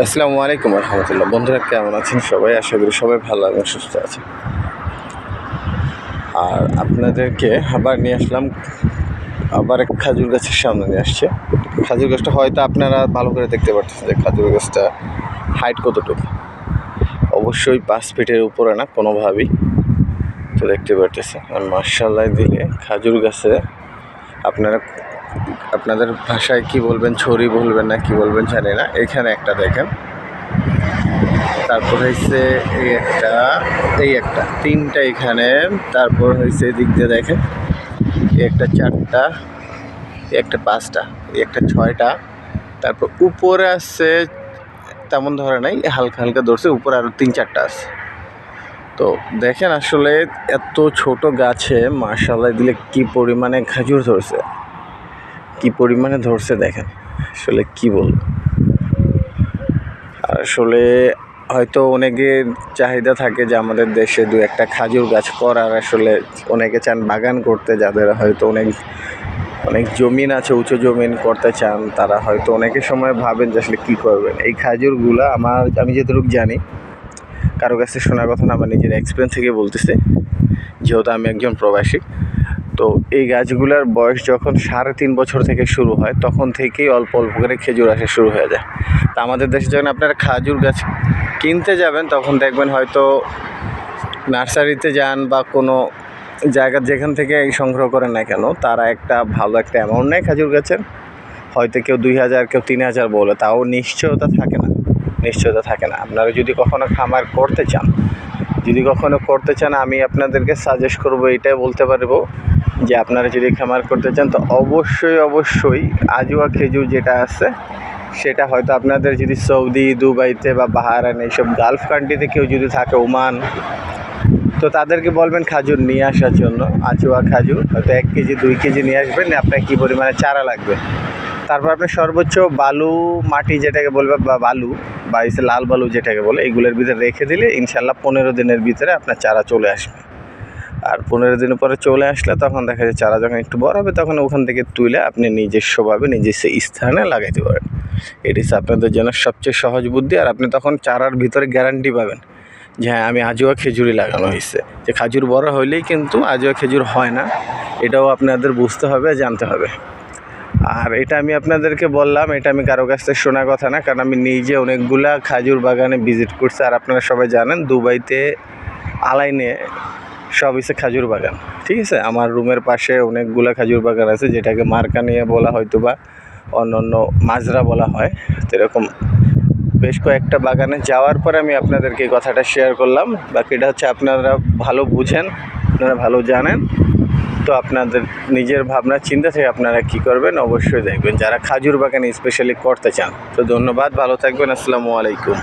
আসসালামু আলাইকুম রহমতুল্লাহ। বন্ধুরা, কেমন আছেন সবাই? আশা করি সবাই ভালো এবং সুস্থ আছেন। আর আপনাদেরকে আবার নিয়ে আসলাম, আবার এক খাজুর গাছের সামনে নিয়ে আসছে। খাজুর গাছটা হয়তো আপনারা ভালো করে দেখতে পাচ্ছেন যে খাজুর গাছটা হাইট কতটুকু। অবশ্যই পাঁচ ফিটের উপরে না, কোনোভাবেই। তো দেখতে পারতেছেন, আর মার্শাল্লাহ দিলে খাজুর গাছে আপনারা আপনাদের ভাষায় কি বলবেন, ছড়ি বলবেন না, কি বলবেন জানি না। এখানে একটা দেখেন। তারপর হয়েছে এই একটা এই একটা। তিনটা এখানে, তারপর হয়েছে এদিক দিয়ে দেখেন। একটা চারটা একটা পাঁচটা একটা ছয়টা। তারপর উপরে আছে, তেমন ধরে নাই, হালকা হালকা ধরছে, উপরে আরও তিন চারটা আছে। তো দেখেন আসলে এত ছোট গাছে মার্শাল্লাহ দিলে কি পরিমাণে খাজুর ধরছে। কি পরিমাণে ধরছে দেখেন, আসলে কি বলব? আসলে হয়তো অনেকের চাহিদা থাকে যে আমাদের দেশে দু একটা খাজুর গাছ করার, আসলে অনেকে চান বাগান করতে, যাদের হয়তো অনেক অনেক জমিন আছে, উঁচু জমিন করতে চান, তারা হয়তো অনেকের সময় ভাবেন যে আসলে কী করবেন। এই খাজুরগুলো আমার, আমি যতটুকু জানি, কারও কাছে শোনার কথা না, আমার নিজের এক্সপিরিয়েন্স থেকে বলতেছি। যেহেতু আমি একজন প্রবাসী তো এই গাছগুলোর বয়স যখন সাড়ে তিন বছর থেকে শুরু হয়, তখন থেকেই অল্প অল্প করে খেজুর আসা শুরু হয়ে যায়। তা আমাদের দেশে যখন আপনারা খাজুর গাছ কিনতে যাবেন, তখন দেখবেন হয়তো নার্সারিতে যান বা কোনো জায়গা যেখান থেকে সংগ্রহ করেন না কেন, তারা একটা ভালো একটা অ্যামাউন্ট নেয় খাজুর গাছের। হয়তো কেউ দুই হাজার, কেউ তিন হাজার বলে, তাও নিশ্চয়তা থাকে না, নিশ্চয়তা থাকে না। আপনারা যদি কখনো খামার করতে চান যদি কখনো করতে চান, আমি আপনাদেরকে সাজেস্ট করব, এটাই বলতে পারব যে আপনারা যদি খামার করতে চান, তো অবশ্যই অবশ্যই আজুয়া খেজুর যেটা আছে, সেটা হয়তো আপনাদের যদি সৌদি, দুবাইতে বা বাহারান এইসব গালফ কান্ট্রিতে কেউ যদি থাকে, ওমান, তো তাদেরকে বলবেন খাজুর নিয়ে আসার জন্য আচুয়া খাজুর, হয়তো এক কেজি, দুই কেজি নিয়ে আসবেন, আপনার কী পরিমাণে চারা লাগবে? তারপর আপনি সর্বোচ্চ বালু মাটি যেটাকে বলবে, বা বালু, বা লাল বালু যেটাকে বলে, এগুলোর ভিতরে রেখে দিলে ইনশাল্লাহ পনেরো দিনের ভিতরে আপনার চারা চলে আসবে। আর পনেরো দিন পরে চলে আসলে তখন দেখা যায় চারা যখন একটু বড় হবে, তখন ওখান থেকে তুলে আপনি নিজস্বভাবে নিজস্ব স্থানে লাগাইতে পারেন। এটি আপনাদের জন্য সবচেয়ে সহজ বুদ্ধি, আর আপনি তখন চারার ভিতরে গ্যারান্টি পাবেন যে হ্যাঁ আমি আজুয়া খেজুরি লাগানো হয়েছে। যে খাজুর বড় হইলেই কিন্তু আজুয়া খেজুর হয় না, এটাও আপনাদের বুঝতে হবে, জানতে হবে। আর এটা আমি আপনাদেরকে বললাম, এটা আমি কারও কাছ থেকে শোনা কথা না, কারণ আমি নিজে অনেকগুলা খাজুর বাগানে ভিজিট করছি, আর আপনারা সবাই জানেন দুবাইতে আলাইনে সব হচ্ছে খাজুর বাগান, ঠিক আছে? আমার রুমের পাশে অনেকগুলা খাজুর বাগান আছে, যেটাকে মার্কা নিয়ে বলা হয়তো বা অন্য অন্য মাজরা বলা হয় এরকম বেশ কয়েকটা বাগানে যাওয়ার পরে আমি আপনাদেরকে এই কথাটা শেয়ার করলাম। বাকিটা হচ্ছে আপনারা ভালো বুঝেন, আপনারা ভালো জানেন। তো আপনাদের নিজের ভাবনা, চিন্তা থেকে আপনারা কি করবেন অবশ্যই দেখবেন। যারা খাজুর বাগানে স্পেশালি করতে চান, তো ধন্যবাদ, ভালো থাকবেন, আসসালামু আলাইকুম।